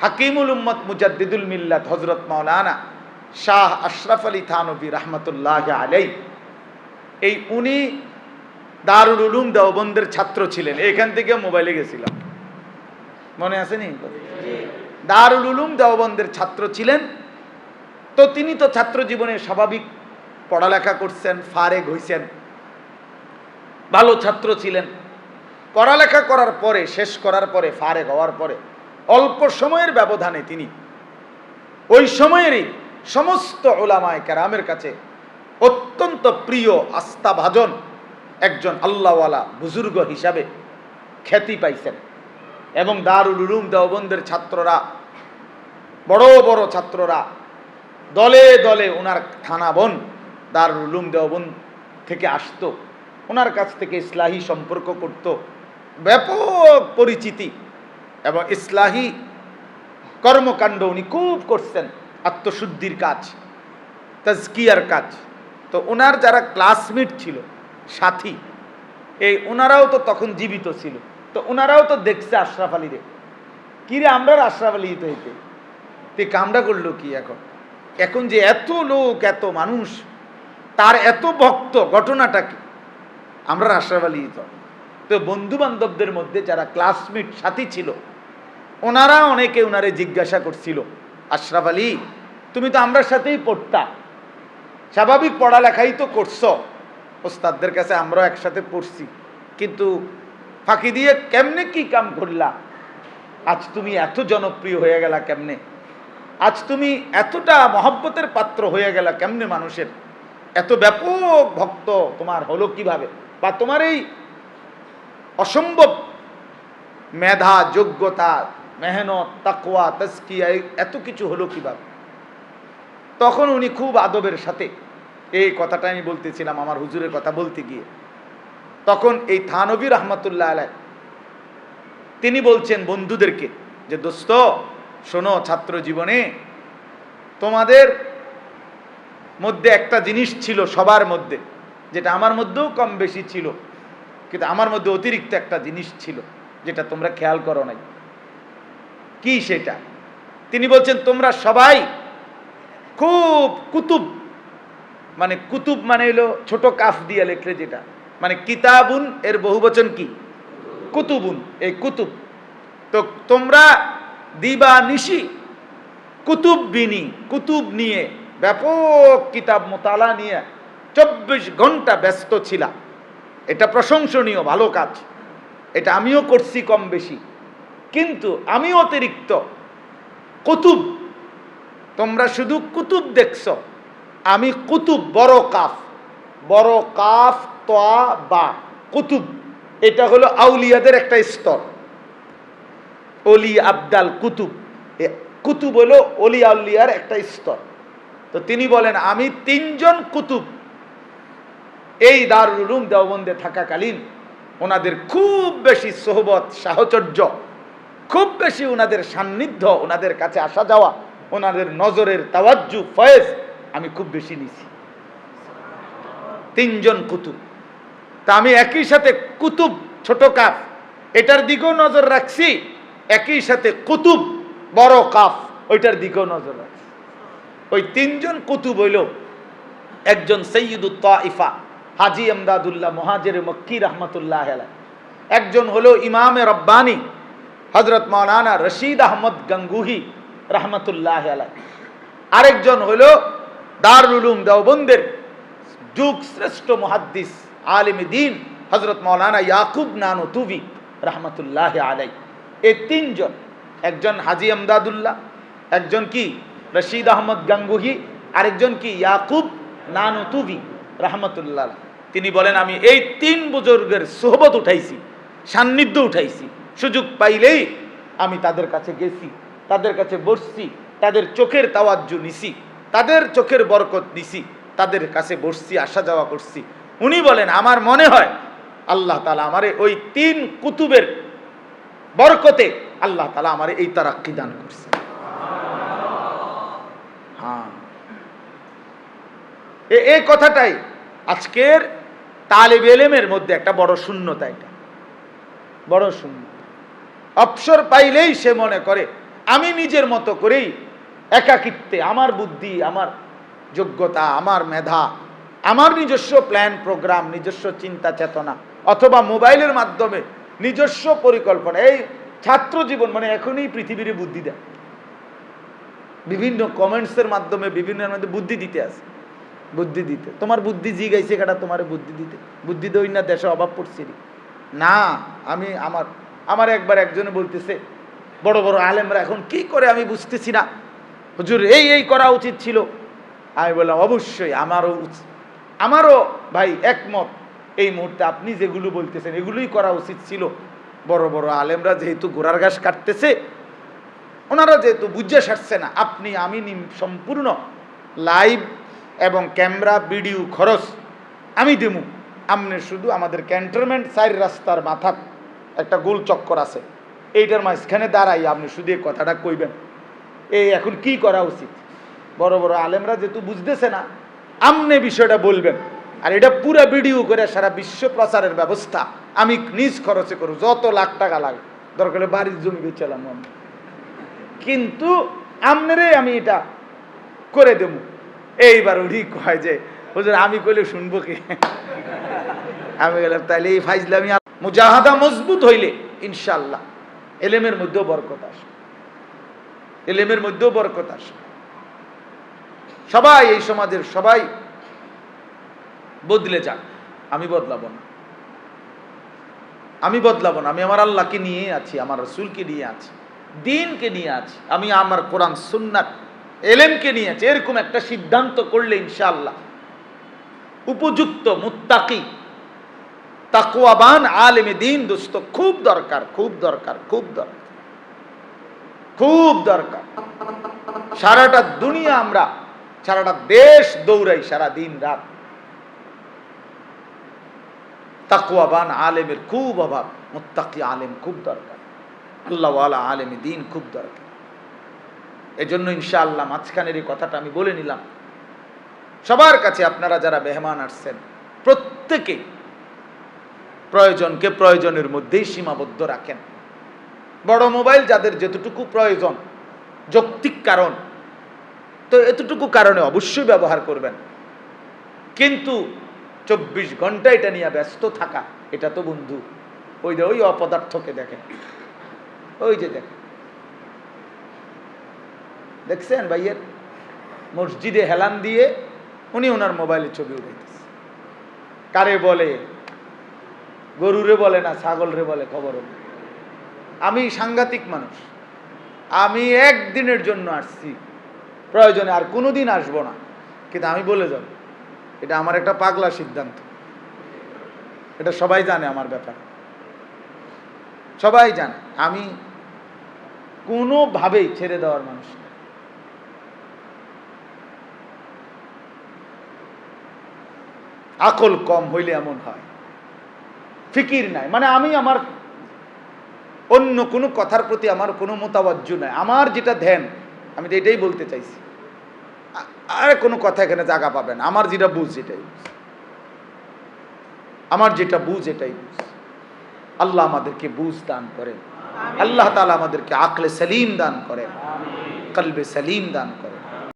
হাকিমুল উম্মত মুজাদ্দিদুল মিল্লাত হজরত মাওলানা শাহ আশরাফ আলী থানবী রহমতুল্লাহ আলাই এই উনি দারুল উলুম দেওবন্দের ছাত্র ছিলেন। এখান থেকে মোবাইলে গেছিলাম। মনে আছে নি? দারুল উলুম দেওবন্দের ছাত্র ছিলেন। তো তিনি তো ছাত্র জীবনে স্বাভাবিক পড়ালেখা করছেন ফারেক হইছেন। ভালো ছাত্র ছিলেন। পড়ালেখা করার পরে শেষ করার পরে ফারেক হওয়ার পরে অল্প সময়ের ব্যবধানে তিনি ওই সময়েরই সমস্ত ওলামায় কেরামের কাছে অত্যন্ত প্রিয় আস্থাভাজন একজন আল্লাহওয়ালা বুজুর্গ হিসাবে খ্যাতি পাইছেন। এবং দারুল উলুম দেওবন্দের ছাত্ররা, বড় বড় ছাত্ররা, দলে দলে ওনার থানা বন দারুল উলুম দেওবন্দ থেকে আসতো। ওনার কাছ থেকে ইসলাহী সম্পর্ক করত। ব্যাপক পরিচিতি এবং ইসলাহী কর্মকাণ্ড উনি খুব করছেন, আত্মশুদ্ধির কাজ, তাজকিয়ার কাজ। তো ওনার যারা ক্লাসমেট ছিল, সাথী, এই ওনারাও তো তখন জীবিত ছিল। তো ওনারাও তো দেখছে আশরাফ আলীরে। কিরে, আমরা আশরাফ আলী তো হইতে তে কামটা করল কি এখন? এখন যে এত লোক, এত মানুষ, তার এত ভক্ত, ঘটনাটা কি? আমরা আশরাফ আলী তো বন্ধু বান্ধবদের মধ্যে যারা ক্লাসমেট সাথী ছিল, ওনারা অনেকে ওনারে জিজ্ঞাসা করছিল, আশরাফ আলী, তুমি তো আমরার সাথেই পড়তা। স্বাভাবিক পড়ালেখাই তো করছ। ওস্তাদদের কাছে আমরাও একসাথে পড়ছি। কিন্তু ফাঁকি দিয়ে কেমনে কি কাম করলা? আজ তুমি এত জনপ্রিয় হয়ে গেলা কেমনে? আজ তুমি এতটা মহব্বতের পাত্র হয়ে গেলা কেমনে মানুষের? এত ব্যাপক ভক্ত তোমার হলো কীভাবে? বা তোমার এই অসম্ভব। মেধা, যোগ্যতা, মেহনত, তাকওয়া তস্কিয়া এত কিছু হলো কীভাবে? তখন উনি খুব আদবের সাথে এই কথাটা আমি বলতেছিলাম, আমার হুজুরের কথা বলতে গিয়ে। তখন এই থানবী রহমতুল্লাহ আলাই তিনি বলছেন বন্ধুদেরকে যে, দোস্ত, শোনো ছাত্র জীবনে, তোমাদের মধ্যে একটা জিনিস ছিল সবার মধ্যে, যেটা আমার মধ্যেও কম বেশি ছিল। কিন্তু আমার মধ্যে অতিরিক্ত একটা জিনিস ছিল, যেটা তোমরা খেয়াল করো নাই। কি সেটা? তিনি বলছেন, তোমরা সবাই খুব কুতুব। মানে কুতুব মানে হলো ছোট কাফ দিয়ে লেখলে যেটা। মানে কিতাবুন, এর বহুবচন কি? কুতুবুন, এই কুতুব। তো তোমরা দিবা নিশি কুতুব বিনি, কুতুব নিয়ে ব্যাপক কিতাব মোতালা নিয়ে চব্বিশ ঘণ্টা ব্যস্ত ছিলা। এটা প্রশংসনীয়, ভালো কাজ। এটা আমিও করছি কম বেশি। কিন্তু আমি অতিরিক্ত কুতুব। তোমরা শুধু কুতুব দেখছ। আমি কুতুব, বড় কাফ। বড় কাফ তোয়া বা, কুতুব। এটা হলো আউলিয়াদের একটা স্তর। অলি আবদাল কুতুব। কুতুব হলো অলি আউলিয়ার একটা স্তর। তো তিনি বলেন, আমি তিনজন কুতুব এই দারুল উলুম দেওবন্দে থাকাকালীন ওনাদের খুব বেশি সোহবত, সাহচর্য, খুব বেশি ওনাদের সান্নিধ্য, ওনাদের কাছে আসা যাওয়া, ওনাদের নজরের তাওয়াজ্জু, ফয়েজ আমি খুব বেশি নিছি। তিনজন কুতুব। তা আমি একই সাথে কুতুব, ছোট কাফ। এটার দিকেও নজর রাখছি, একই সাথে কুতুব, বড় কাফ, ওইটার দিকেও নজর রাখছি। ওই তিনজন কুতুব হইল একজন সৈয়দুত তাইফা। হাজি আমদাদুল্লাহ মহাজের মক্কি রহমতুল্লাহ আলাই একজন হলো ইমামে রব্বানি হজরত মৌলানা রশিদ আহমদ গঙ্গুহি রহমতুল্লাহ আলাই আরেকজন হলো দারুল উলুম দেওবন্দের যুগ শ্রেষ্ঠ মুহাদ্দিস, আলিম দিন হজরত মৌলানা ইয়াকুব নানো তুবি রহমতুল্লাহ আলাই এই তিনজন, একজন হাজি আমদাদুল্লাহ, একজন কি রশিদ আহমদ গাঙ্গুহি, আরেকজন কি ইয়াকুব নানো তুবি রহমতুল্লাহ তিনি বলেন, আমি এই তিন বুজুর্গের সোহবত উঠাইছি, সান্নিধ্য উঠাইছি। সুযোগ পাইলেই আমি তাদের কাছে গেছি, তাদের কাছে বসছি, তাদের চোখের তাওয়াজ্জু নিছি, তাদের চোখের বরকত নিছি, তাদের কাছে বসছি, আসা যাওয়া করছি। উনি বলেন, আমার মনে হয় আল্লাহ তালা আমারে ওই তিন কুতুবের বরকতে আল্লাহ তালা আমারে এই তারাক্কি দান করছে। হ্যাঁ। এ- কথাটাই আজকের তালেব এলেমের মধ্যে একটা বড় শূন্যতা এটা। বড় শূন্য অবসর পাইলেই সে মনে করে, আমি নিজের মতো করেই একাকিত্বে, আমার বুদ্ধি, আমার যোগ্যতা, আমার মেধা, আমার নিজস্ব প্ল্যান প্রোগ্রাম নিজস্ব চিন্তা, চেতনা, অথবা মোবাইলের মাধ্যমে নিজস্ব পরিকল্পনা, এই ছাত্র জীবন মানে এখনই পৃথিবীর বুদ্ধি দেয়। বিভিন্ন কমেন্টসের মাধ্যমে, বিভিন্ন বুদ্ধি দিতে আছে বুদ্ধি দিতে। তোমার বুদ্ধি জি গাইছে কাটা, তোমার বুদ্ধি দিতে। বুদ্ধি দই না, দেশে অভাব পড়ছে না, আমি আমার আমার একবার একজনে বলতেছে, বড় বড় আলেমরা এখন কি করে আমি বুঝতেছি না। হুজুর, এই এই করা উচিত ছিল। আমি বললাম, অবশ্যই আমারও আমারও ভাই একমত। এই মুহূর্তে আপনি যেগুলো বলতেছেন, এগুলোই করা উচিত ছিল। বড় বড় আলেমরা যেহেতু ঘোড়ার ঘাস কাটতেছে, ওনারা যেহেতু বুঝে সারছে না, আপনি, আমি সম্পূর্ণ লাইভ এবং ক্যামেরা, ভিডিও খরচ আমি দেবো আপনি শুধু আমাদের ক্যান্টনমেন্ট সাইড রাস্তার মাথার একটা গোল চক্কর আছে। এইটার মাঝখানে দাঁড়াই আপনি শুধু এই কথাটা কইবেন। এই এখন কি করা উচিত? বড় বড় আলেমরা যেহেতু বুঝতেছে না, আমনে বিষয়টা বলবেন। আর এটা পুরো ভিডিও করে সারা বিশ্ব প্রচারের ব্যবস্থা আমি নিজ খরচে করব, যত লাখ টাকা লাগে। দরকার হলে বাড়ির জমি বেচালাম আমি। কিন্তু আমনেরে আমি এটা করে দেব। এইবার উনি কয় যে, হুজুর, আমি কইলে শুনব কি? আমি গেলাম তাহলে এই ফাইজলামি মুজাহাদা মজবুত হইলে ইনশাল্লাহ এলেমের মধ্যেও বরকত আসে এলেমের মধ্যেও বরকত আসে সবাই এই সমাজের সবাই বদলে যাক। আমি বদলাবো না। আমি বদলাবো না। আমি আমার আল্লাহকে নিয়ে আছি, আমার রসুলকে নিয়ে আছি, দিনকে নিয়ে আছি। আমি আমার কোরআন, সুন্নাত এলেমকে নিয়ে আছি, এরকম একটা সিদ্ধান্ত করলে ইনশাআল্লাহ। উপযুক্ত মুত্তাকি তাকুয়াবান আলেমে দিন দোস্ত খুব দরকার খুব দরকার খুব দরকার। খুব দরকার। সারাটা দুনিয়া আমরা, সারাটা দেশ দৌড়াই সারা দিন রাত। তাকুয়াবান আলেমের খুব অভাব, মুত্তাকি আলেম খুব দরকার। আল্লাহওয়ালা আলেমে দিন খুব দরকার। এজন্য ইনশাআল্লাহ মাঝখানের এই কথাটা আমি বলে নিলাম। সবার কাছে আপনারা যারা মেহমান আসছেন, প্রত্যেকে প্রয়োজনকে প্রয়োজনের মধ্যেই সীমাবদ্ধ রাখেন। বড় মোবাইল যাদের যতটুকু প্রয়োজন, যৌক্তিক কারণ, তো এতটুকু কারণে অবশ্যই ব্যবহার করবেন। কিন্তু চব্বিশ ঘণ্টা এটা নিয়ে ব্যস্ত থাকা, এটা তো বন্ধু, ওই যে ওই অপদার্থকে দেখেন। ওই যে দেখেন। দেখছেন ভাইয়ের? মসজিদে হেলান দিয়ে উনি ওনার মোবাইলে ছবি উঠাইতেছে। কারে বলে? গরুরে বলে না, ছাগলরে বলে, খবর। আমি সাংঘাতিক মানুষ। আমি একদিনের জন্য আসছি। প্রয়োজনে আর কোনো দিন আসব না। কিন্তু আমি বলে যাব, এটা আমার একটা পাগলা সিদ্ধান্ত। এটা সবাই জানে আমার ব্যাপার। সবাই জানে। আমি কোনোভাবেই ছেড়ে দেওয়ার মানুষ না। আকল কম হইলে এমন হয়। ফিকির নাই। মানে আমি আমার অন্য কোনো কথার প্রতি আমার কোনো মোতাবজ্জ নাই। আমার যেটা ধ্যান আমি তো এটাই বলতে চাইছি। আর কোনো কথা এখানে জায়গা পাবেন আমার যেটা বুঝ যেটাই বুঝ। আমার যেটা বুঝ এটাই বুঝ। আল্লাহ আমাদেরকে বুঝ দান করেন। আল্লাহ তালা আমাদেরকে আকলে সালিম দান করেন। কলবে সালিম দান করেন।